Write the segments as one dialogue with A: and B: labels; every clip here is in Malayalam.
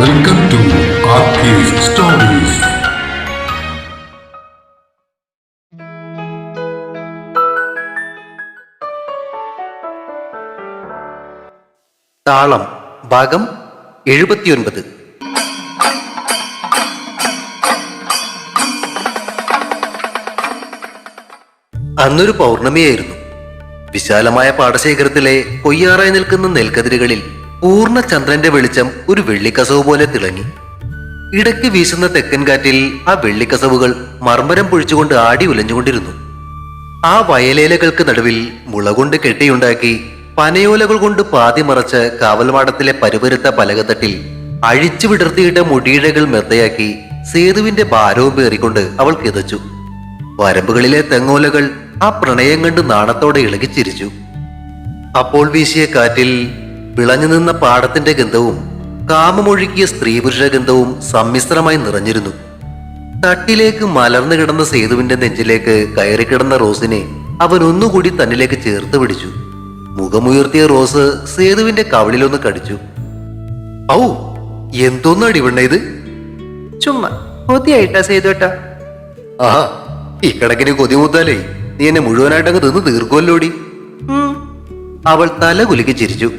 A: Welcome ടു സ്റ്റോറീസ്
B: താളം ഭാഗം എഴുപത്തിയൊൻപത്. അന്നൊരു പൗർണമിയായിരുന്നു. വിശാലമായ പാടശേഖരത്തിലെ കൊയ്യാറായി നിൽക്കുന്ന നെൽക്കതിരുകളിൽ പൂർണ ചന്ദ്രന്റെ വെളിച്ചം ഒരു വെള്ളിക്കസവ് പോലെ തിളങ്ങി. ഇടയ്ക്ക് വീശുന്ന തെക്കൻ കാറ്റിൽ ആ വെള്ളിക്കസവുകൾ മർമ്മരം പൊഴിച്ചുകൊണ്ട് ആടി ഉലഞ്ഞുകൊണ്ടിരുന്നു. ആ വയലേലകൾക്ക് നടുവിൽ മുളകൊണ്ട് കെട്ടിയുണ്ടാക്കി പനയോലകൾ കൊണ്ട് പാതി മറച്ച് കാവൽമാടത്തിലെ പരുപരുത്ത പലകത്തട്ടിൽ അഴിച്ചു വിടർത്തിയിട്ട മുടിയിഴകൾ മെത്തയാക്കി സേതുവിന്റെ ഭാരവും പേറിക്കൊണ്ട് അവൾ കിതച്ചു. വരമ്പുകളിലെ തെങ്ങോലകൾ ആ പ്രണയം കണ്ട് നാണത്തോടെ ഇളകിച്ചിരിച്ചു. അപ്പോൾ വീശിയ കാറ്റിൽ വിളഞ്ഞു നിന്ന പാടത്തിന്റെ ഗന്ധവും കാമമൊഴുക്കിയ സ്ത്രീപുരുഷ ഗന്ധവും സമ്മിശ്രമായി നിറഞ്ഞിരുന്നു. തട്ടിലേക്ക് മലർന്നു കിടന്ന സേതുവിന്റെ നെഞ്ചിലേക്ക് കയറി കിടന്ന റോസിനെ അവൻ ഒന്നുകൂടി തന്നിലേക്ക് ചേർത്ത് പിടിച്ചു. മുഖമുയർത്തിയ റോസ് സേതുവിന്റെ കവിളിലൊന്ന് കടിച്ചു. ഔ എന്തോന്നാടി പെണ്ണ ഇത്?
C: ചുമ്മാ കൊതിയായിട്ടാ സേതുട്ടാ
B: ആഹാ കൊതി മുത്താലേ നീ എന്നെ മുഴുവനായിട്ടങ്ങ് തിന്ന് തീർക്കുമല്ലോടി അവൾ തല കുലുക്കി ചിരിച്ചു.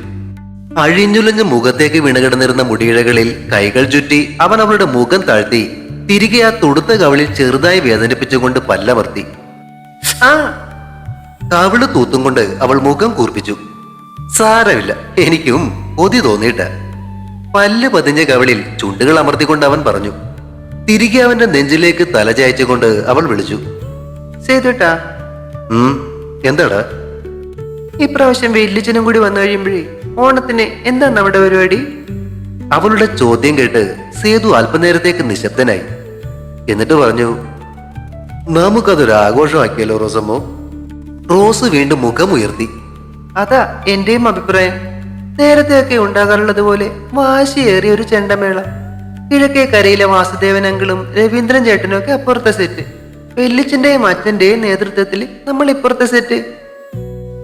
B: അഴിഞ്ഞുലഞ്ഞ മുഖത്തേക്ക് വീണുകിടന്നിരുന്ന മുടിയിഴകളിൽ കൈകൾ ചുറ്റി അവൻ അവളുടെ മുഖം താഴ്ത്തി തിരികെ ആ തുടുത്ത കവിളിൽ ചെറുതായി വേദനിപ്പിച്ചുകൊണ്ട് പല്ലമർത്തി
C: ആ
B: കവിൾ തൂത്തും കൊണ്ട് അവൾ മുഖം കൂർപ്പിച്ചു. സാരമില്ല എനിക്കും കൊതി തോന്നിയിട്ട്. പല്ല് പതിഞ്ഞ കവിളിൽ ചുണ്ടുകൾ അമർത്തിക്കൊണ്ട് അവൻ പറഞ്ഞു. തിരികെ അവന്റെ നെഞ്ചിലേക്ക് തല ചായച്ചുകൊണ്ട് അവൾ വിളിച്ചു.
C: സേതുട്ടാ
B: എന്താടാ?
C: ഇപ്രാവശ്യം വെല്ലിച്ചനും കൂടി വന്നു കഴിയുമ്പോഴേ ഓണത്തിന് എന്താ നമ്മുടെ പരിപാടി?
B: അവളുടെ ചോദ്യം കേട്ട് സേതു അല്പനേരത്തേക്ക് നിശബ്ദനായി. എന്നിട്ട് പറഞ്ഞു നമുക്കതൊരു ആഘോഷമാക്കിയല്ലോ റോസമ്മോ. റോസ് വീണ്ടും മുഖമുയർത്തി.
C: അതാ എന്റെയും അഭിപ്രായം. നേരത്തെയൊക്കെ ഉണ്ടാകാറുള്ളത് പോലെ വാശിയേറിയ ഒരു ചെണ്ടമേള. കിഴക്കേ കരയിലെ വാസുദേവൻ അങ്കിളും രവീന്ദ്രൻ ചേട്ടനും ഒക്കെ അപ്പുറത്തെ സെറ്റ് വെല്ലിച്ചന്റെയും അച്ഛന്റെയും നേതൃത്വത്തിൽ നമ്മൾ ഇപ്പുറത്തെ സെറ്റ്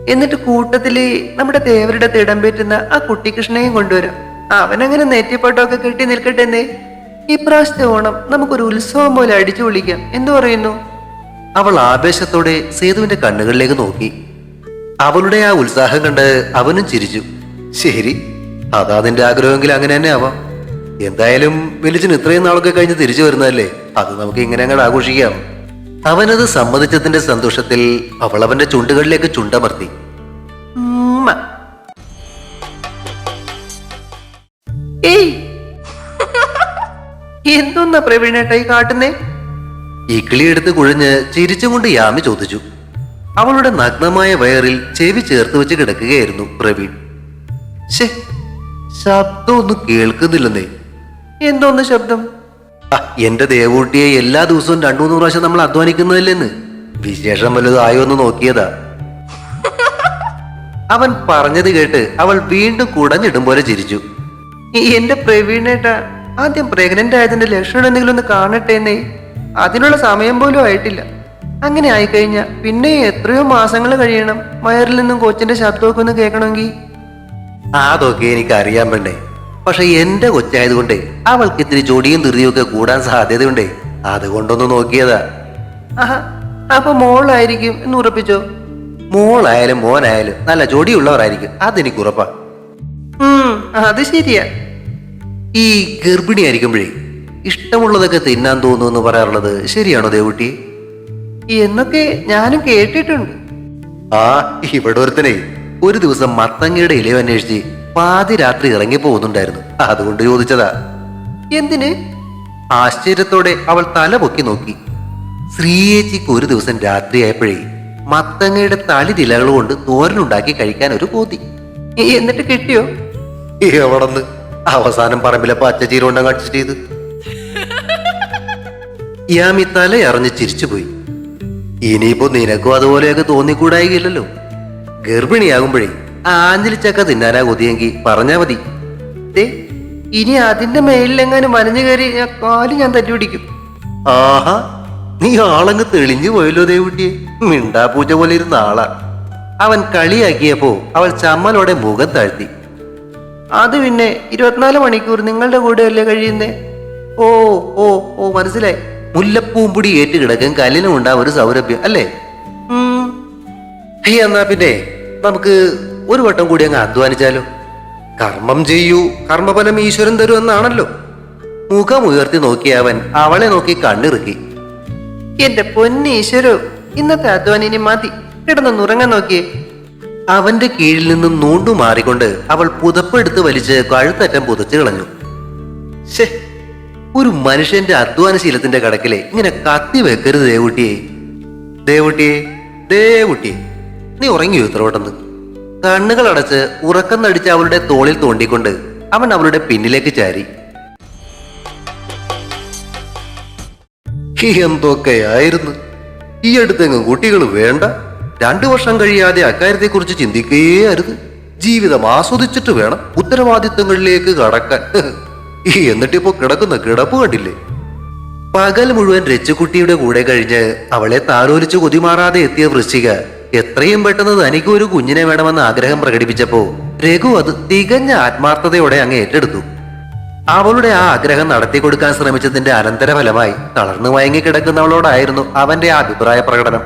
C: എന്നിട്ട് കൂട്ടത്തിൽ നമ്മുടെ തേവരുടെ തിടം പറ്റുന്ന ആ കുട്ടികൃഷ്ണനെയും കൊണ്ടുവരാം. അവനങ്ങനെ നെറ്റിപ്പാട്ടമൊക്കെ കെട്ടി നിൽക്കട്ടെ എന്നേ. ഇപ്രാവശ്യത്തെ ഓണം നമുക്കൊരു ഉത്സവം പോലെ അടിച്ചു വിളിക്കാം എന്തു പറയുന്നു?
B: അവൾ ആവേശത്തോടെ സേതുവിന്റെ കണ്ണുകളിലേക്ക് നോക്കി. അവളുടെ ആ ഉത്സാഹം കണ്ട് അവനും ചിരിച്ചു. ശരി അതാ നിന്റെ ആഗ്രഹമെങ്കിൽ അങ്ങനെ തന്നെ ആവാം. എന്തായാലും വെളിച്ചിന് ഇത്രയും നാളൊക്കെ കഴിഞ്ഞ് തിരിച്ചു വരുന്നതല്ലേ? അത് നമുക്ക് ഇങ്ങനെ അങ്ങോട്ട് ആഘോഷിക്കാം. അവനത് സമ്മതിച്ചതിന്റെ സന്തോഷത്തിൽ അവൾ അവന്റെ ചുണ്ടുകളിലേക്ക് ചുണ്ടമർത്തി.
C: എന്തോന്നാ പ്രവീണേട്ടായി കാട്ടുന്നേ?
B: ഈ കിളിയെടുത്ത് കുഴഞ്ഞ് ചിരിച്ചുകൊണ്ട് യാമി ചോദിച്ചു. അവളുടെ നഗ്നമായ വയറിൽ ചെവി ചേർത്ത് വെച്ച് കിടക്കുകയായിരുന്നു പ്രവീൺ. ശേ ശബ്ദമൊന്നും കേൾക്കുന്നില്ലെന്നേ.
C: എന്തോന്ന് ശബ്ദം?
B: എന്റെ ദേവൂട്ടിയെ എല്ലാ ദിവസവും രണ്ടു മൂന്ന് പ്രാവശ്യം നമ്മൾ അധ്വാനിക്കുന്നതല്ലെന്ന്? വിശേഷം വലുതായോ എന്ന് നോക്കിയതാ. അവൻ പറഞ്ഞത് കേട്ട് അവൾ വീണ്ടും കുടഞ്ഞിടും പോലെ ചിരിച്ചു.
C: എന്റെ പ്രവീണേട്ട ആദ്യം പ്രഗ്നന്റ് ആയതിന്റെ ലക്ഷണം എന്തെങ്കിലും ഒന്ന് കാണട്ടെ എന്നേ. അതിനുള്ള സമയം പോലും ആയിട്ടില്ല. അങ്ങനെ ആയിക്കഴിഞ്ഞാ പിന്നെ എത്രയോ മാസങ്ങൾ കഴിയണം. വയറിൽ നിന്നും കൊച്ചിന്റെ ശബ്ദമൊക്കെ ഒന്ന് കേൾക്കണമെങ്കിൽ.
B: അതൊക്കെ എനിക്ക് അറിയാൻ വേണ്ടേ പക്ഷെ എന്റെ കൊച്ചായതുകൊണ്ട് അവൾക്ക് ഇത്തിരി ചൊടിയും തിറിയും ഒക്കെ കൂടാൻ സാധ്യതയുണ്ട്. അതുകൊണ്ടൊന്ന് നോക്കിയതാ.
C: അപ്പൊ മോളായിരിക്കും എന്ന് ഉറപ്പിച്ചോ?
B: മോളായാലും മോനായാലും നല്ല ചൊടിയുള്ളവരായിരിക്കും. അതെനിക്ക് ഉറപ്പാ
C: അത് ശരിയാ.
B: ഈ ഗർഭിണി ആയിരിക്കുമ്പോഴേ ഇഷ്ടമുള്ളതൊക്കെ തിന്നാൻ തോന്നുന്നു പറയാറുള്ളത് ശരിയാണോ ദേവുട്ടി?
C: എന്നൊക്കെ ഞാനും കേട്ടിട്ടുണ്ട്.
B: ആ ഇവിടെ ഒരുത്തനെ ഒരു ദിവസം മത്തങ്ങയുടെ ഇലയോ അന്വേഷിച്ച് പാതി രാത്രി ഇറങ്ങി പോകുന്നുണ്ടായിരുന്നു. അതുകൊണ്ട് ചോദിച്ചതാ
C: എന്തിന്?
B: ആശ്ചര്യത്തോടെ അവൾ തല പൊക്കി നോക്കി. ശ്രീയേച്ചിക്ക് ഒരു ദിവസം രാത്രിയായപ്പോഴേ മത്തങ്ങയുടെ തളി തിലകൾ കൊണ്ട് തോരനുണ്ടാക്കി കഴിക്കാൻ ഒരു കോതി
C: എന്നിട്ട് കിട്ടിയോ?
B: എവിടെന്ന് അവസാനം പറമ്പിലെ പച്ചച്ചീര കൊണ്ടങ്ങ് അഡ്ജസ്റ്റ് ചെയ്ത്. യാമി തലയറിഞ്ഞ് ചിരിച്ചുപോയി. ഇനിയിപ്പോ നിനക്കും അതുപോലെയൊക്കെ തോന്നിക്കൂടായില്ലല്ലോ. ഗർഭിണിയാകുമ്പോഴേ ആഞ്ഞിലിച്ചക്ക തിന്നാനാ കൊതിയെങ്കിൽ പറഞ്ഞാ മതി.
C: ദേ ഇനി അതിന്റെ മേലിലെങ്ങാനും വനഞ്ഞു കയറി കാൽ ഞാൻ തല്ലുപിടിക്കും.
B: ആഹാ നീ ആളങ്ങ് തെളിഞ്ഞു പോയല്ലോ ദേവുട്ടിയെ. മിണ്ടാപൂജ പോലെ ഇരുന്ന ആളാ. അവൻ കളിയാക്കിയപ്പോ അവൾ ചമ്മലോടെ മുഖം താഴ്ത്തി.
C: അത് പിന്നെ ഇരുപത്തിനാല് മണിക്കൂർ നിങ്ങളുടെ കൂടെ അല്ലേ കഴിയുന്നേ? ഓ ഓ ഓ മനസ്സിലായി.
B: മുല്ലപ്പൂമ്പൊടി ഏറ്റ് കിടക്കും കല്ലിനും ഉണ്ടാവും ഒരു സൗരഭ്യം അല്ലേ? എന്നാ പിന്നെ നമുക്ക് ഒരു വട്ടം കൂടി അങ്ങ് അധ്വാനിച്ചാലോ? കർമ്മം ചെയ്യൂ. കർമ്മഫലം ഈശ്വരൻ തരൂ എന്നാണല്ലോ. മുഖം ഉയർത്തി നോക്കിയ അവൻ അവളെ നോക്കി കണ്ണിറുക്കി.
C: എന്റെ പൊന്നീശ്വരോ ഇന്നത്തെ അധ്വാനിനെ മതി. കിടന്ന് നുറങ്ങാൻ നോക്കിയേ.
B: അവന്റെ കീഴിൽ നിന്നും നൂണ്ടു മാറിക്കൊണ്ട് അവൾ പുതപ്പെടുത്ത് വലിച്ച് കഴുത്തറ്റം പുതച്ചു കളഞ്ഞു. ഷേ ഒരു മനുഷ്യന്റെ അധ്വാനശീലത്തിന്റെ കടക്കിലെ ഇങ്ങനെ കത്തി വെക്കരുത് ദേവുട്ടിയെ. ദേവുട്ടിയെ ദേവുട്ടിയെ നീ ഉറങ്ങിയോ കണ്ണുകൾ അടച്ച് ഉറക്കം നടിച്ച് അവളുടെ തോളിൽ തോണ്ടിക്കൊണ്ട് അവൻ അവളുടെ പിന്നിലേക്ക് ചാരി. എന്തൊക്കെയായിരുന്നു? ഈ അടുത്തെങ്ങും കുട്ടികൾ വേണ്ട. രണ്ടു വർഷം കഴിയാതെ അക്കാര്യത്തെക്കുറിച്ച് ചിന്തിക്കുകയേ അരുത് ജീവിതം ആസ്വദിച്ചിട്ട് വേണം ഉത്തരവാദിത്തങ്ങളിലേക്ക് കടക്കാൻ. എന്നിട്ടിപ്പോ കിടക്കുന്ന കിടപ്പ് കണ്ടില്ലേ? പകൽ മുഴുവൻ രച്ചുകുട്ടിയുടെ കൂടെ കഴിഞ്ഞ് അവളെ താലോലിച്ച് കൊതിമാറാതെ എത്തിയ വൃശ്ചിക എത്രയും പെട്ടെന്ന് തനിക്ക് ഒരു കുഞ്ഞിനെ വേണമെന്ന് ആഗ്രഹം പ്രകടിപ്പിച്ചപ്പോ രഘു അത് തികഞ്ഞ ആത്മാർത്ഥതയോടെ അങ്ങ് ഏറ്റെടുത്തു. അവളുടെ ആ ആഗ്രഹം നടത്തി കൊടുക്കാൻ ശ്രമിച്ചതിന്റെ അനന്തരഫലമായി തളർന്നു മയങ്ങി കിടക്കുന്നവളോടായിരുന്നു അവന്റെ ആ അഭിപ്രായ പ്രകടനം.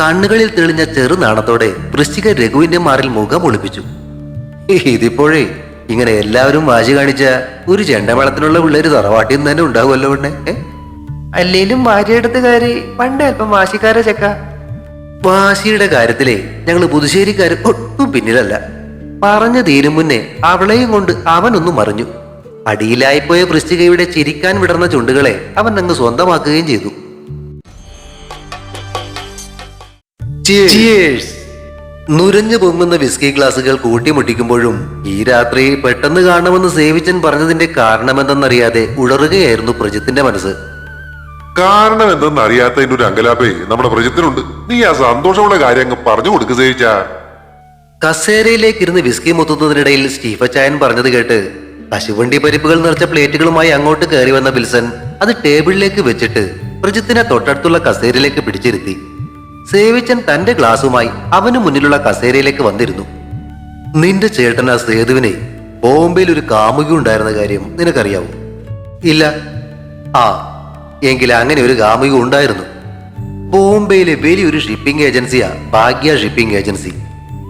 B: കണ്ണുകളിൽ തെളിഞ്ഞ ചെറുനാണത്തോടെ വൃശ്ചിക രഘുവിന്റെ മാറിൽ മുഖം ഒളിപ്പിച്ചു. ഇതിപ്പോഴേ ഇങ്ങനെ എല്ലാവരും വാശി കാണിച്ച ഒരു ചെണ്ടമേളത്തിനുള്ള പിള്ളേര് തറവാട്ടിൽ തന്നെ ഉണ്ടാവുമല്ലോ പെണ്ണെ ഏ?
C: അല്ലേലും ഭാര്യയെടുത്ത് കയറി പണ്ട് അല്പം വാശിക്കാര ചെക്ക?
B: വാശിയുടെ കാര്യത്തിലേ ഞങ്ങൾ പുതുശ്ശേരിക്കാർ ഒട്ടും പിന്നിലല്ല. പറഞ്ഞു തീരും മുന്നേ അവളെയും കൊണ്ട് അവനൊന്നും മറിഞ്ഞു. അടിയിലായിപ്പോയ വൃശ്ചികയുടെ ചിരിക്കാൻ വിടർന്ന ചുണ്ടുകളെ അവൻ അങ്ങ് സ്വന്തമാക്കുകയും ചെയ്തു. Cheers. നുരഞ്ഞു പൊങ്ങുന്ന വിസ്കി ഗ്ലാസുകൾ കൂട്ടിമുട്ടിക്കുമ്പോഴും ഈ രാത്രി പെട്ടെന്ന് കാണണമെന്ന് സേവിച്ചൻ പറഞ്ഞതിന്റെ കാരണമെന്തെന്നറിയാതെ ഉളറുകയായിരുന്നു പ്രജിത്തിന്റെ മനസ്സ്.
A: കാരണം എന്തെന്ന് അറിയാത്തതിന്റെ ഒരു അങ്കലാപ്പേ നമ്മുടെ പ്രജത്തിനുണ്ട്. നീ ആ സന്തോഷമുള്ള കാര്യം അങ്ങ് പറഞ്ഞു കൊടുക്കുക സേവിച്ച.
B: കസേരയിലേക്ക് ഇരുന്ന് വിസ്കി മുത്തുന്നതിനിടയിൽ സ്റ്റീഫച്ചായൻ പറഞ്ഞത് കേട്ട് കശുവണ്ടി പരിപ്പുകൾ നിറച്ച പ്ലേറ്റുകളുമായി അങ്ങോട്ട് കയറി വന്ന വിൽസൺ അത് ടേബിളിലേക്ക് വെച്ചിട്ട് പ്രജിത്തിനെ തൊട്ടടുത്തുള്ള കസേരയിലേക്ക് പിടിച്ചിരുത്തി. സേവിച്ചൻ തന്റെ ഗ്ലാസുമായി അവന് മുന്നിലുള്ള കസേരയിലേക്ക് വന്നിരുന്നു. നിന്റെ ചേട്ടൻ ആ സേതുവിനെ ബോംബെയിൽ ഒരു കാമുകി ഉണ്ടായിരുന്ന കാര്യം നിനക്കറിയാവോ? ഇല്ല. ആ എങ്കിൽ അങ്ങനെ ഒരു കാമുകി ഉണ്ടായിരുന്നു. ബോംബെയിലെ വലിയൊരു ഷിപ്പിംഗ് ഏജൻസിയാ ഭാഗ്യ ഷിപ്പിംഗ് ഏജൻസി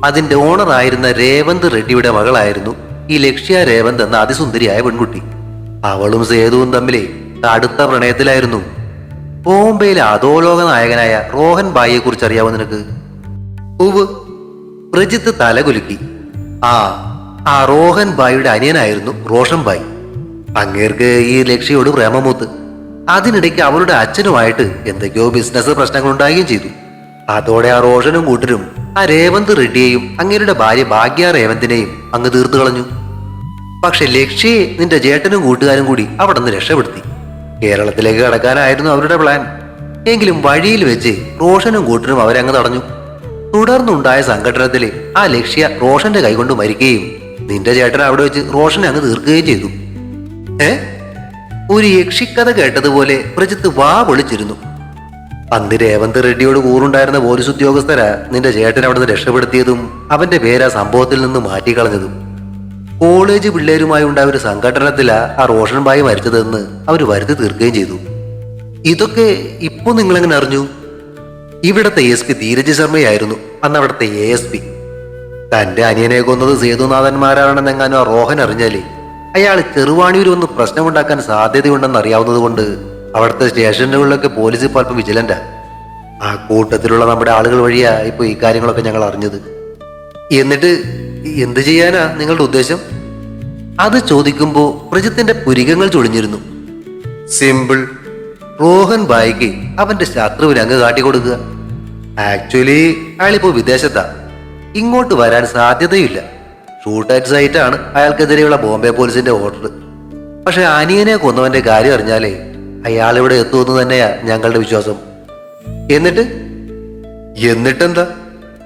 B: അതിന്റെ ഓണർ ആയിരുന്ന രേവന്ത് റെഡ്ഡിയുടെ മകളായിരുന്നു ഈ ലക്ഷ്യ രേവന്ത് എന്ന അതിസുന്ദരിയായ പെൺകുട്ടി. അവളും സേതുവും തമ്മിലെ കടുത്ത പ്രണയത്തിലായിരുന്നു. ബോംബെയിലെ അധോലോക നായകനായ റോഹൻ ബായിയെ കുറിച്ച് അറിയാവോ നിനക്ക്? ഉവ് പ്രജിത്ത് തലകുലുക്കി. ആ ആ റോഹൻ ബായിയുടെ അനിയനായിരുന്നു റോഷൻ ബായി. അങ്ങേർക്ക് ഈ ലക്ഷ്യയോട് പ്രേമമൂത്ത്. അതിനിടയ്ക്ക് അവളുടെ അച്ഛനുമായിട്ട് എന്തൊക്കെയോ ബിസിനസ് പ്രശ്നങ്ങൾ ഉണ്ടാകുകയും ചെയ്തു. അതോടെ ആ റോഷനും കൂട്ടരും ആ രേവന്ത് റെഡ്ഡിയെയും അങ്ങേരുടെ ഭാര്യ ഭാഗ്യ രേവന്തിനെയും അങ്ങ് തീർത്തു കളഞ്ഞു. പക്ഷെ ലക്ഷ്യയെ നിന്റെ ചേട്ടനും കൂട്ടുകാരും കൂടി അവിടെ നിന്ന് രക്ഷപ്പെടുത്തി. കേരളത്തിലേക്ക് കടക്കാനായിരുന്നു അവരുടെ പ്ലാൻ എങ്കിലും വഴിയിൽ വെച്ച് റോഷനും കൂട്ടരും അവരങ്ങ് തടഞ്ഞു. തുടർന്നുണ്ടായ സംഘടനത്തിൽ ആ ലക്ഷ്യ റോഷന്റെ കൈകൊണ്ട് മരിക്കുകയും നിന്റെ ചേട്ടൻ അവിടെ വെച്ച് റോഷനെ അങ്ങ് തീർക്കുകയും ചെയ്തു. ഏ? ഒരു യക്ഷിക്കഥ കേട്ടതുപോലെ പ്രജിത്ത് വാ പൊളിച്ചിരുന്നു അന്ന് രേവന്ത് റെഡ്ഡിയോട് കൂറുണ്ടായിരുന്ന പോലീസ് ഉദ്യോഗസ്ഥരാ നിന്റെ ചേട്ടൻ അവിടുന്ന് രക്ഷപ്പെടുത്തിയതും അവന്റെ പേര് ആ സംഭവത്തിൽ നിന്ന് മാറ്റിക്കളഞ്ഞതും. കോളേജ് പിള്ളേരുമായി ഉണ്ടായ ഒരു സംഘടനത്തിലാ ആ റോഷൻ ബായി മരിച്ചതെന്ന് അവർ വരുത്തി തീർക്കുകയും ചെയ്തു. ഇതൊക്കെ ഇപ്പൊ നിങ്ങളെങ്ങനെ അറിഞ്ഞു? ഇവിടത്തെ എസ് പി ധീരജ് ശർമ്മയായിരുന്നു അന്ന് അവിടുത്തെ എ എസ് പി. തന്റെ അനിയനെ കൊന്നത് സേതുനാഥന്മാരാണെന്നെങ്ങാനും ആ റോഹൻ അറിഞ്ഞാലേ? അയാൾ ചെറുവാണിയൂർ ഒന്ന് പ്രശ്നമുണ്ടാക്കാൻ സാധ്യതയുണ്ടെന്ന് അറിയാവുന്നത് കൊണ്ട് അവിടുത്തെ സ്റ്റേഷനുകളിലൊക്കെ പോലീസ് ഇപ്പോൾ അല്പം വിജിലന്റാ. ആ കൂട്ടത്തിലുള്ള നമ്മുടെ ആളുകൾ വഴിയാ ഇപ്പൊ ഈ കാര്യങ്ങളൊക്കെ ഞങ്ങൾ അറിഞ്ഞത്. എന്നിട്ട് എന്ത് ചെയ്യാനാ നിങ്ങളുടെ ഉദ്ദേശം? അത് ചോദിക്കുമ്പോൾ പ്രജിത്തിന്റെ പുരികങ്ങൾ ചൊളിഞ്ഞിരുന്നു. സിമ്പിൾ. റോഹൻ ബായിക്ക് അവന്റെ ശത്രുവിന് അങ്ങ് കാട്ടിക്കൊടുക്കുക. ആക്ച്വലി അയാളിപ്പോ വിദേശത്താ. ഇങ്ങോട്ട് വരാൻ സാധ്യതയില്ല. ഷൂട്ട് അറ്റ് സൈറ്റ് ആണ് അയാൾക്കെതിരെയുള്ള ബോംബെ പോലീസിന്റെ ഓർഡർ. പക്ഷെ അനിയനെ കൊന്നവന്റെ കാര്യം അറിഞ്ഞാലേ അയാൾ ഇവിടെ എത്തുമെന്ന് തന്നെയാ ഞങ്ങളുടെ വിശ്വാസം. എന്നിട്ട്? എന്നിട്ടെന്താ?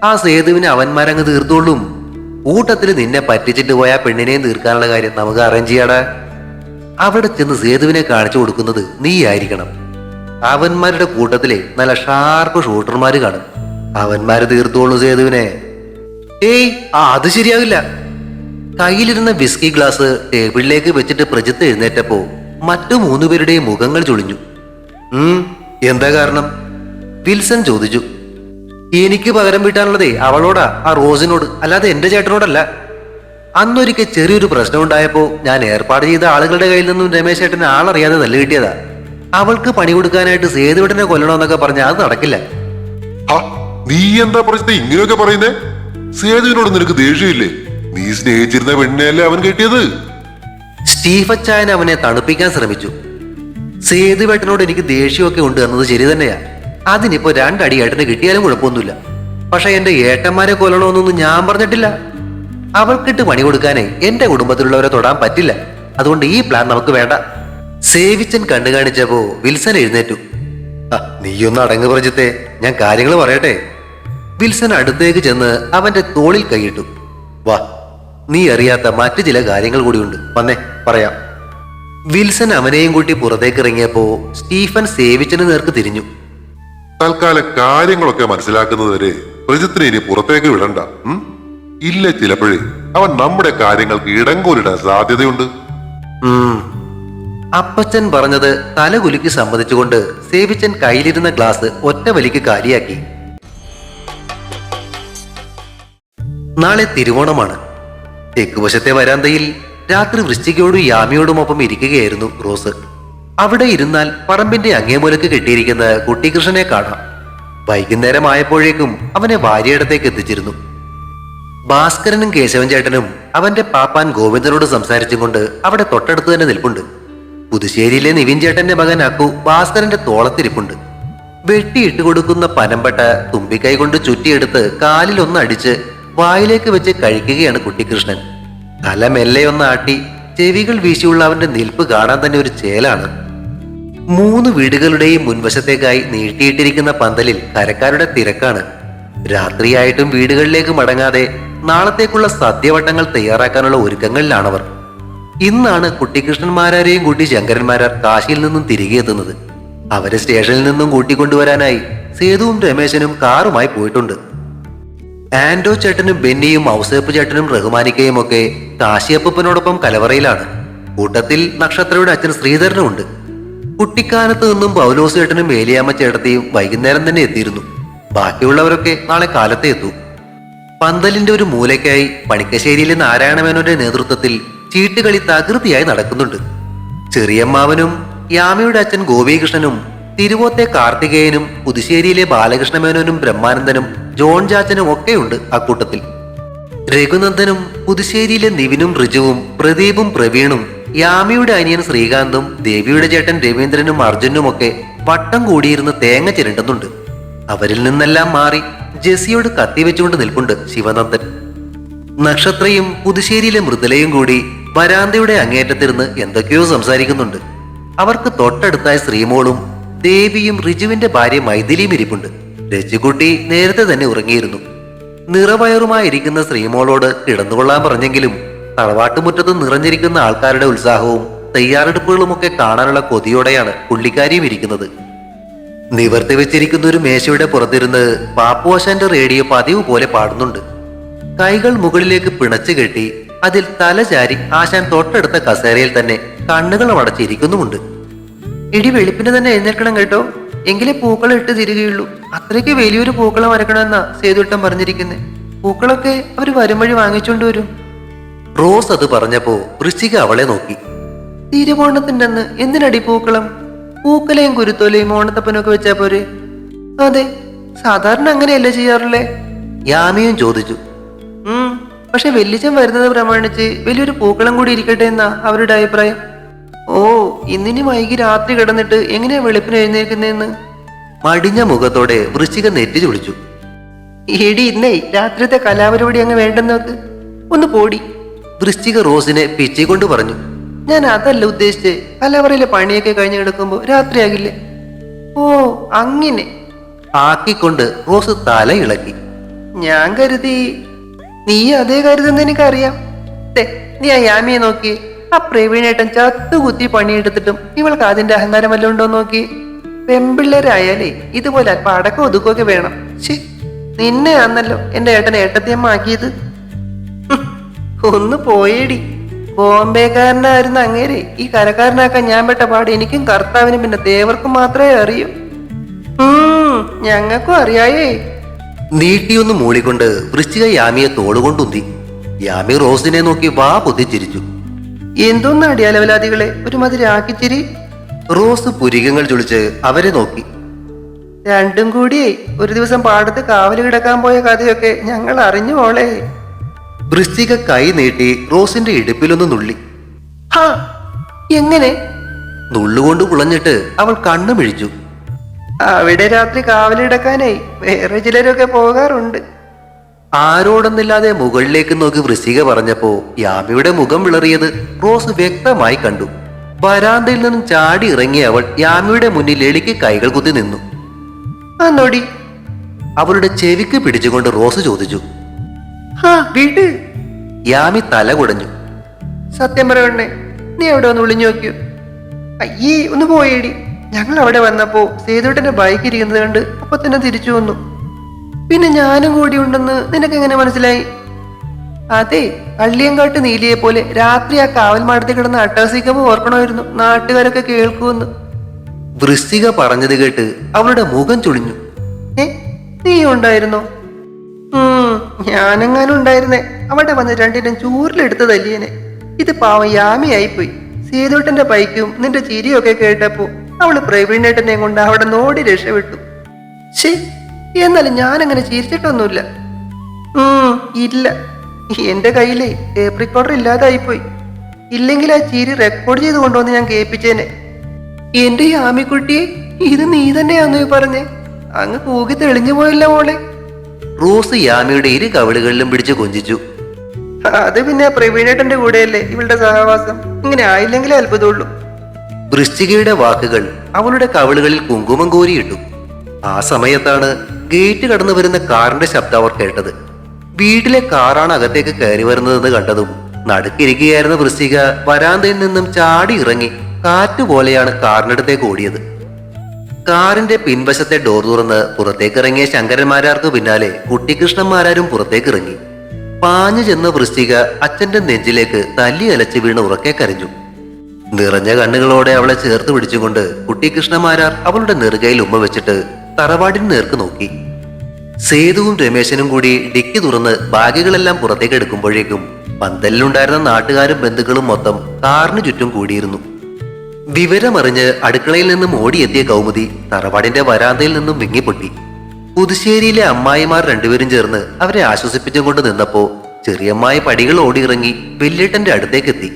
B: ആ സേതുവിനെ അവന്മാരങ്ങ് തീർത്തോളും. കൂട്ടത്തിൽ നിന്നെ പറ്റിച്ചിട്ട് പോയ പെണ്ണിനെയും തീർക്കാനുള്ള കാര്യം നമുക്ക് അറേഞ്ച് ചെയ്യാടാ. അവിടെ ചെന്ന് സേതുവിനെ കാണിച്ചു കൊടുക്കുന്നത് നീ ആയിരിക്കണം. അവന്മാരുടെ കൂട്ടത്തിലെ നല്ല ഷാർപ്പ് ഷൂട്ടർമാര് കാണും. അവന്മാര് തീർത്തോളൂ സേതുവിനെ. ഏയ് ആ അത് ശരിയാവില്ല. കയ്യിലിരുന്ന വിസ്കി ഗ്ലാസ് ടേബിളിലേക്ക് വെച്ചിട്ട് പ്രജിത്ത് എഴുന്നേറ്റപ്പോ മറ്റു മൂന്നുപേരുടെയും മുഖങ്ങൾ ചുളിഞ്ഞു. ഉം എന്താ കാരണം? വിൽസൺ ചോദിച്ചു. എനിക്ക് പകരം വീട്ടാനുള്ളതേ അവളോടാ ആ റോസിനോട് അല്ലാതെ എന്റെ ചേട്ടനോടല്ല. അന്നൊരിക്കൽ ചെറിയൊരു പ്രശ്നം ഉണ്ടായപ്പോ ഞാൻ ഏർപ്പാട് ചെയ്ത ആളുകളുടെ കയ്യിൽ നിന്നും രമേശ് ചേട്ടന് ആളറിയാതെ നല്ല കിട്ടിയതാ. അവൾക്ക് പണി കൊടുക്കാനായിട്ട് സേതുവിടനെ കൊല്ലണമെന്നൊക്കെ പറഞ്ഞ അത് നടക്കില്ല.
A: നീ എന്താ പ്രശ്നം ഇങ്ങനെയൊക്കെ പറയുന്നേ? സേതുവിനോട് നിനക്ക് ദേഷ്യമില്ലേ? നീ സ്നേഹിച്ചിരുന്ന പെണ്ണിനെയല്ലേ അവൻ കെട്ടിയത്?
B: സ്റ്റീഫച്ചായൻ അവനെ തണുപ്പിക്കാൻ ശ്രമിച്ചു. സേതുവേട്ടനോട് എനിക്ക് ദേഷ്യമൊക്കെ ഉണ്ട് എന്നത് ശരി തന്നെയാ. അതിനിപ്പോ രണ്ടടി ഏട്ടന് കിട്ടിയാലും കുഴപ്പമൊന്നുമില്ല. പക്ഷെ എന്റെ ഏട്ടന്മാരെ കൊല്ലണമെന്നൊന്നും ഞാൻ പറഞ്ഞിട്ടില്ല. അവൾക്കിട്ട് പണി കൊടുക്കാനേ എന്റെ കുടുംബത്തിലുള്ളവരെ തൊടാൻ പറ്റില്ല. അതുകൊണ്ട് ഈ പ്ലാൻ നമുക്ക് വേണ്ട. സേവിച്ചൻ കണ്ണു കാണിച്ചപ്പോ വിൽസൺ എഴുന്നേറ്റു. "ആ, നീയൊന്ന് അടങ്ങ് പ്രജിത്തെ. ഞാൻ കാര്യങ്ങൾ പറയട്ടെ. വിൽസൺ അടുത്തേക്ക് ചെന്ന് അവന്റെ തോളിൽ കൈയിട്ടു. വാ നീ അറിയാത്ത മറ്റു ചില കാര്യങ്ങൾ കൂടിയുണ്ട്. വന്നേ പറയാം. വിൽസൺ അവനെയും കൂട്ടി പുറത്തേക്ക് ഇറങ്ങിയപ്പോ സ്റ്റീഫൻ സേവിച്ചന് നേർക്ക് തിരിഞ്ഞു.
A: തൽക്കാലം കാര്യങ്ങളൊക്കെ മനസ്സിലാക്കുന്നതുവരെ പ്രജിത്തിനെ ഇനി പുറത്തേക്ക് വിടണ്ട. ഇല്ല ചിലപ്പോഴേ അവൻ നമ്മുടെ കാര്യങ്ങൾക്ക് ഇടങ്കോലിടാൻ സാധ്യതയുണ്ട്.
B: അപ്പച്ചൻ പറഞ്ഞത് തലകുലുക്കി സമ്മതിച്ചുകൊണ്ട് സേവിച്ചൻ കയ്യിലിരുന്ന ഗ്ലാസ് ഒറ്റ വലിക്ക് കാലിയാക്കി. നാളെ തിരുവോണമാണ്. തെക്കുവശത്തെ വരാന്തയിൽ രാത്രി വൃശ്ചികയോടും യാമിയോടുമൊപ്പം ഇരിക്കുകയായിരുന്നു റോസ്. അവിടെ ഇരുന്നാൽ പറമ്പിന്റെ അങ്ങേമൂലക്ക് കെട്ടിയിരിക്കുന്ന കുട്ടികൃഷ്ണനെ കാണാം. വൈകുന്നേരം ആയപ്പോഴേക്കും അവനെ ഭാര്യയിടത്തേക്ക് എത്തിച്ചിരുന്നു. ഭാസ്കരനും കേശവൻ ചേട്ടനും അവന്റെ പാപ്പാൻ ഗോവിന്ദനോട് സംസാരിച്ചും കൊണ്ട് അവിടെ തൊട്ടടുത്ത് തന്നെ നിൽപ്പുണ്ട്. പുതുശ്ശേരിയിലെ നിവിൻ ചേട്ടന്റെ മകൻ അക്കു ഭാസ്കരന്റെ തോളത്തിരിപ്പുണ്ട്. വെട്ടിയിട്ട് കൊടുക്കുന്ന പനമ്പട്ട തുമ്പിക്കൈ കൊണ്ട് ചുറ്റിയെടുത്ത് കാലിലൊന്ന് അടിച്ച് വായിലേക്ക് വെച്ച് കഴിക്കുകയാണ് കുട്ടിക്കൃഷ്ണൻ തല മെല്ലെ ഒന്ന് ആട്ടി ചെവികൾ വീശിയുള്ള അവന്റെ നിൽപ്പ് കാണാൻ തന്നെ ഒരു ചേലാണ്. മൂന്ന് വീടുകളുടെയും മുൻവശത്തേക്കായി നീട്ടിയിട്ടിരിക്കുന്ന പന്തലിൽ കരക്കാരുടെ തിരക്കാണ്. രാത്രിയായിട്ടും വീടുകളിലേക്ക് മടങ്ങാതെ നാളത്തേക്കുള്ള സദ്യവട്ടങ്ങൾ തയ്യാറാക്കാനുള്ള ഒരുക്കങ്ങളിലാണവർ. ഇന്നാണ് കുട്ടിക്കൃഷ്ണന്മാരെയും കൂട്ടി ശങ്കരന്മാരാർ കാശിയിൽ നിന്നും തിരികെ എത്തുന്നത്. അവരെ സ്റ്റേഷനിൽ നിന്നും കൂട്ടിക്കൊണ്ടുവരാനായി സേതുവും രമേശനും കാറുമായി പോയിട്ടുണ്ട്. ആൻഡോ ചേട്ടനും ബെന്നിയും ഔസേപ്പ് ചേട്ടനും റഹ്മാനിക്കയും ഒക്കെ കാശിയപ്പനോടൊപ്പം കലവറയിലാണ്. കൂട്ടത്തിൽ നക്ഷത്രയുടെ അച്ഛൻ ശ്രീധരനുമുണ്ട്. കുട്ടിക്കാലത്ത് നിന്നും പൗലോസ് ചേട്ടനും ഏലിയാമ്മ ചേട്ടത്തെയും വൈകുന്നേരം തന്നെ എത്തിയിരുന്നു. ബാക്കിയുള്ളവരൊക്കെ നാളെ കാലത്തെ എത്തൂ. പന്തലിന്റെ ഒരു മൂലയ്ക്കായി പണിക്കശ്ശേരിയിലെ നാരായണമേനോന്റെ നേതൃത്വത്തിൽ ചീട്ടുകളി തകൃതിയായി നടക്കുന്നുണ്ട്. ചെറിയമ്മാവനും യാമയുടെ അച്ഛൻ ഗോപികൃഷ്ണനും തിരുവോത്തെ കാർത്തികേയനും പുതുശ്ശേരിയിലെ ബാലകൃഷ്ണമേനോനും ബ്രഹ്മാനന്ദനും ജോൺ ചാച്ചനും ഒക്കെയുണ്ട് അക്കൂട്ടത്തിൽ രഘുനന്ദനും പുതുശ്ശേരിയിലെ നിവിനും ഋജുവും പ്രദീപും പ്രവീണും യാമിയുടെ അനിയൻ ശ്രീകാന്തും ദേവിയുടെ ചേട്ടൻ രവീന്ദ്രനും അർജുനും ഒക്കെ വട്ടം കൂടിയിരുന്ന് തേങ്ങ ചിരണ്ടുന്നുണ്ട്. അവരിൽ നിന്നെല്ലാം മാറി ജെസിയോട് കത്തി വെച്ചുകൊണ്ട് നിൽപ്പുണ്ട് ശിവനന്ദൻ. നക്ഷത്രയും പുതുശ്ശേരിയിലെ മൃദുലയും കൂടി വരാന്തയുടെ അങ്ങേറ്റത്തിരുന്ന് എന്തൊക്കെയോ സംസാരിക്കുന്നുണ്ട്. അവർക്ക് തൊട്ടടുത്തായി ശ്രീമോളും ദേവിയും ഋജുവിന്റെ ഭാര്യ മൈഥിലിയും ഇരിപ്പുണ്ട്. രജുകുട്ടി നേരത്തെ തന്നെ ഉറങ്ങിയിരുന്നു. നിറവയറുമായിരിക്കുന്ന ശ്രീമോളോട് കിടന്നുകൊള്ളാൻ പറഞ്ഞെങ്കിലും തറവാട്ടുമുറ്റത്ത് നിറഞ്ഞിരിക്കുന്ന ആൾക്കാരുടെ ഉത്സാഹവും തയ്യാറെടുപ്പുകളുമൊക്കെ കാണാനുള്ള കൊതിയോടെയാണ് പുള്ളിക്കാരിയും ഇരിക്കുന്നത്. നിവർത്തി വെച്ചിരിക്കുന്ന ഒരു മേശയുടെ പുറത്തിരുന്ന് പാപ്പുവാശാന്റെ റേഡിയോ പതിവ് പോലെ പാടുന്നുണ്ട്. കൈകൾ മുകളിലേക്ക് പിണച്ചു കെട്ടി അതിൽ തലചാരി ആശാൻ തൊട്ടടുത്ത കസേരയിൽ തന്നെ കണ്ണുകൾ അടച്ചിരിക്കുന്നുമുണ്ട്.
C: ഇടി വെളുപ്പിന് തന്നെ എഴുന്നേൽക്കണം കേട്ടോ. എങ്കിലേ പൂക്കൾ ഇട്ട് തിരികെയുള്ളൂ. അത്രയ്ക്ക് വലിയൊരു പൂക്കളം വരക്കണമെന്നാ സേതുട്ടം പറഞ്ഞിരിക്കുന്നത് പൂക്കളൊക്കെ അവർ വരും വഴി വാങ്ങിച്ചോണ്ട് വരും.
B: റോസ് അത് പറഞ്ഞപ്പോ വൃശ്ചിക അവളെ നോക്കി.
C: തിരുവോണത്തിന്റെന്ന് എന്തിനടി പൂക്കളം? പൂക്കലയും കുരുത്തോലയും ഓണത്തപ്പനൊക്കെ വെച്ചാ പോരെ? അതെ സാധാരണ അങ്ങനെയല്ലേ ചെയ്യാറുള്ളേ?
B: യാമിയും ചോദിച്ചു.
C: ഉം പക്ഷെ വെല്ലിച്ചം വരുന്നത് പ്രമാണിച്ച് വലിയൊരു പൂക്കളം കൂടി ഇരിക്കട്ടെ എന്നാ അവരുടെ അഭിപ്രായം. ഓ ഇന്നിനി വൈകി രാത്രി കിടന്നിട്ട് എങ്ങനെയാ വെളുപ്പിന് എഴുന്നേൽക്കുന്നതെന്ന്
B: മടിഞ്ഞ മുഖത്തോടെ വൃശ്ചിക നെറ്റി ചൊളിച്ചു
C: എടി ഇന്നേ രാത്രിത്തെ കലാപരിപാടി അങ്ങ് വേണ്ടെന്നോക്ക് ഒന്ന് പോടി.
B: വൃശ്ചിക റോസിനെ പിച്ചിക്കൊണ്ട് പറഞ്ഞു.
C: ഞാൻ അതല്ല ഉദ്ദേശിച്ച് കലവറയിലെ പണിയൊക്കെ കഴിഞ്ഞ് കിടക്കുമ്പോ രാത്രിയാകില്ലേ? ഓ അങ്ങനെ.
B: ആക്കിക്കൊണ്ട് റോസ് തല ഇളക്കി.
C: ഞാൻ കരുതി നീ അതേ കരുതെന്ന് എനിക്കറിയാം. നീ ആ യാമിയെ നോക്കി ആ പ്രവീണേട്ടൻ ചത്തുകുത്തി പണിയെടുത്തിട്ടും ഇവൾക്ക് അതിന്റെ അഹങ്കാരം വല്ലതും ഉണ്ടോ നോക്കി? പെമ്പിള്ളേരായാലേ ഇതുപോലെ അല്പം അടക്കം ഒതുക്കുകയൊക്കെ വേണം. ശേ നിന്നെ ആന്നല്ലോ എന്റെ ഏട്ടനെ ഏട്ടത്തിയമ്മ ആക്കിയത് ഒന്ന് പോയേടി. ബോംബെക്കാരനായിരുന്ന അങ്ങേരെ ഈ കരക്കാരനാക്കാൻ ഞാൻ പെട്ട പാട് എനിക്കും കർത്താവിനും പിന്നെ ദേവർക്കും മാത്രമേ അറിയൂ. ഞങ്ങൾക്കും അറിയായേ.
B: നീട്ടിയൊന്ന് മൂളിക്കൊണ്ട് വൃശ്ചിക യാമിയെ തോളുകൊണ്ടുന്തി യാമി റോസിനെ നോക്കി വാ പൊതിച്ചിരിച്ചു.
C: എന്തോന്നാടി അലവലാദികളെ ഒരുമാതിരി ആക്കിച്ചിരി
B: റോസ് പുരികങ്ങൾ ചുളിച്ച് അവരെ നോക്കി.
C: രണ്ടും കൂടി ഒരു ദിവസം പാടത്ത് കാവൽ കിടക്കാൻ പോയ കഥയൊക്കെ ഞങ്ങൾ അറിഞ്ഞു മോളെ.
B: വൃശ്ചിക കൈ നീട്ടി റോസിന്റെ ഇടുപ്പിലൊന്ന് നുള്ളി.
C: ഹാ എങ്ങനെ?
B: നുള്ളുകൊണ്ട് കുളഞ്ഞിട്ട് അവൾ കണ്ണു മിഴിച്ചു
C: അവിടെ രാത്രി കാവലിടക്കാനായി വേറെ ചിലരൊക്കെ പോകാറുണ്ട്.
B: ആരോടൊന്നില്ലാതെ മുകളിലേക്ക് നോക്കി വൃശ്ചിക പറഞ്ഞപ്പോ യാമിയുടെ മുഖം വിളറിയത് റോസ് വ്യക്തമായി കണ്ടു. വരാന്തയിൽ നിന്നും ചാടി ഇറങ്ങിയ അവൾ യാമിയുടെ മുന്നിൽ എളിക്ക് കൈകൾ കുത്തി നിന്നു.
C: അന്നോടി
B: അവളുടെ ചെവിക്ക് പിടിച്ചുകൊണ്ട് റോസ് ചോദിച്ചു.
C: ഹാ വീട്.
B: യാമി തല കുടഞ്ഞു.
C: സത്യം പറയണേ നീ എവിടെ ഒന്ന് വിളിഞ്ഞു നോക്കിയോ? അയ്യേ ഒന്ന് പോയേടി. ഞങ്ങൾ അവിടെ വന്നപ്പോ സേതുട്ടന്റെ ബൈക്ക് ഇരിക്കുന്നത് കണ്ട് അപ്പൊ തന്നെ തിരിച്ചു വന്നു. പിന്നെ ഞാനും കൂടി ഉണ്ടെന്ന് നിനക്ക് എങ്ങനെ മനസ്സിലായി? അതെ അള്ളിയങ്കാട്ട് നീലിയെ പോലെ രാത്രി ആ കാവൽ മാടത്തിൽ കിടന്ന് അട്ടഹസിക്കുമ്പോൾ ഓർക്കണമായിരുന്നു നാട്ടുകാരൊക്കെ കേൾക്കുമെന്ന്.
B: വൃശ്ചിക പറഞ്ഞത് കേട്ട് അവളുടെ മുഖം ചുളിഞ്ഞു.
C: ഏ നീ ഉണ്ടായിരുന്നോ? ഉം ഞാനെങ്ങാനും ഉണ്ടായിരുന്നേ. അവിടെ വന്ന് രണ്ടിനും ചൂരിലെടുത്ത് തല്ലിയനെ ഇത് പാവം യാമിയായിപ്പോയി. സീതോട്ടന്റെ പൈക്കും നിന്റെ ചിരിയും ഒക്കെ കേട്ടപ്പോ അവൾ പ്രവീണേട്ടനെ കൊണ്ട് അവിടെ നോടി രക്ഷപ്പെട്ടു. ശേ എന്നാലും ഞാൻ അങ്ങനെ ചിരിച്ചിട്ടൊന്നുമില്ല ഇല്ല. എന്റെ കയ്യിലേ ടേപ്പ് റെക്കോർഡർ ഇല്ലാതായിപ്പോയി. ഇല്ലെങ്കിൽ ആ ചിരി റെക്കോർഡ് ചെയ്ത് കൊണ്ടുവന്ന് ഞാൻ കേൾപ്പിച്ചേനെ. എന്റെ ഈ ആമിക്കുട്ടിയെ ഇത് നീ തന്നെയാന്നോ പറഞ്ഞേ? അങ്ങ് കൂകി തെളിഞ്ഞു പോയില്ല മോളെ.
B: റോസ് യാമിയുടെ ഇരു കവിളുകളിലും പിടിച്ച് കൊഞ്ചിച്ചു.
C: അത് പിന്നെ പ്രവീണേട്ടന്റെ കൂടെയല്ലേ ഇവളുടെ സഹവാസം? ഇങ്ങനെ ആയില്ലെങ്കിലേ അത്ഭുതമുള്ളൂ.
B: വൃശ്ചികയുടെ വാക്കുകൾ അവളുടെ കവിളുകളിൽ കുങ്കുമം കോരിയിട്ടു. ആ സമയത്താണ് ഗേറ്റ് കടന്നു വരുന്ന കാറിന്റെ ശബ്ദം അവർ കേട്ടത്. വീട്ടിലെ കാറാണ് അകത്തേക്ക് കയറി വരുന്നതെന്ന് കണ്ടതും നടുക്കിരിക്കുകയായിരുന്ന വൃശ്ചിക വരാന്തയിൽ നിന്നും ചാടി ഇറങ്ങി കാറ്റുപോലെയാണ് കാറിനടുത്തേക്ക് ഓടിയത്. കാറിന്റെ പിൻവശത്തെ ഡോർ തുറന്ന് പുറത്തേക്ക് ഇറങ്ങിയ ശങ്കരന്മാരാർക്ക് പിന്നാലെ പുറത്തേക്ക് ഇറങ്ങി. പാഞ്ഞു ചെന്ന വൃശ്ചിക അച്ഛന്റെ നെഞ്ചിലേക്ക് തല്ലി അലച്ച് വീണ് ഉറക്കെ കരഞ്ഞു. നിറഞ്ഞ കണ്ണുകളോടെ അവളെ ചേർത്ത് പിടിച്ചുകൊണ്ട് കുട്ടികൃഷ്ണന്മാരാർ അവളുടെ നെറുകയിൽ ഉമ്മ വെച്ചിട്ട് തറവാടിന് നേർക്ക് നോക്കി. സേതുവും രമേശനും കൂടി ഡിക്കി തുറന്ന് ബാഗുകളെല്ലാം പുറത്തേക്ക് എടുക്കുമ്പോഴേക്കും പന്തലിലുണ്ടായിരുന്ന നാട്ടുകാരും ബന്ധുക്കളും മൊത്തം കാറിന് ചുറ്റും കൂടിയിരുന്നു. വിവരമറിഞ്ഞ് അടുക്കളയിൽ നിന്നും ഓടിയെത്തിയ കൗമുദി തറവാടിന്റെ വരാന്തയിൽ നിന്നും വിങ്ങിപ്പൊട്ടി. പുതുശ്ശേരിയിലെ അമ്മായിമാർ രണ്ടുപേരും ചേർന്ന് അവരെ ആശ്വസിപ്പിച്ചും കൊണ്ട് നിന്നപ്പോ ചെറിയമ്മായി പടികൾ ഓടിയിറങ്ങി വെല്ലേട്ടന്റെ അടുത്തേക്കെത്തി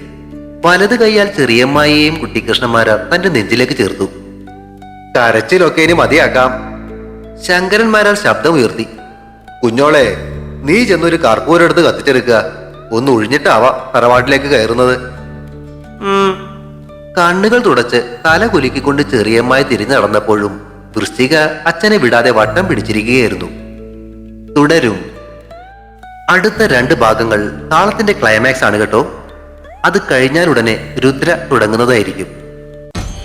B: വലത് കൈയാൽ ചെറിയമ്മായിയെയും കുട്ടിക്കൃഷ്ണന്മാരാർ തന്റെ നെഞ്ചിലേക്ക് ചേർത്തു. കരച്ചിലൊക്കെ ഇനി മതിയാക്കാം. ശങ്കരന്മാരാർ ശബ്ദമുയർത്തി കുഞ്ഞോളെ നീ ചെന്നൊരു കർപ്പൂരെടുത്ത് കത്തിച്ചെടുക്കുക. ഒന്ന് ഒഴിഞ്ഞിട്ടാവാ തറവാട്ടിലേക്ക് കയറുന്നത്. കണ്ണുകൾ തുടച്ച് തല കുലുക്കിക്കൊണ്ട് ചെറിയമ്മായി തിരിഞ്ഞു നടന്നപ്പോഴും വൃശ്ചിക അച്ഛനെ വിടാതെ വട്ടം പിടിച്ചിരിക്കുകയായിരുന്നു. തുടരും. അടുത്ത രണ്ട് ഭാഗങ്ങൾ താളത്തിന്റെ ക്ലൈമാക്സ് ആണ് കേട്ടോ. അത് കഴിഞ്ഞാലുടനെ രുദ്ര തുടങ്ങുന്നതായിരിക്കും.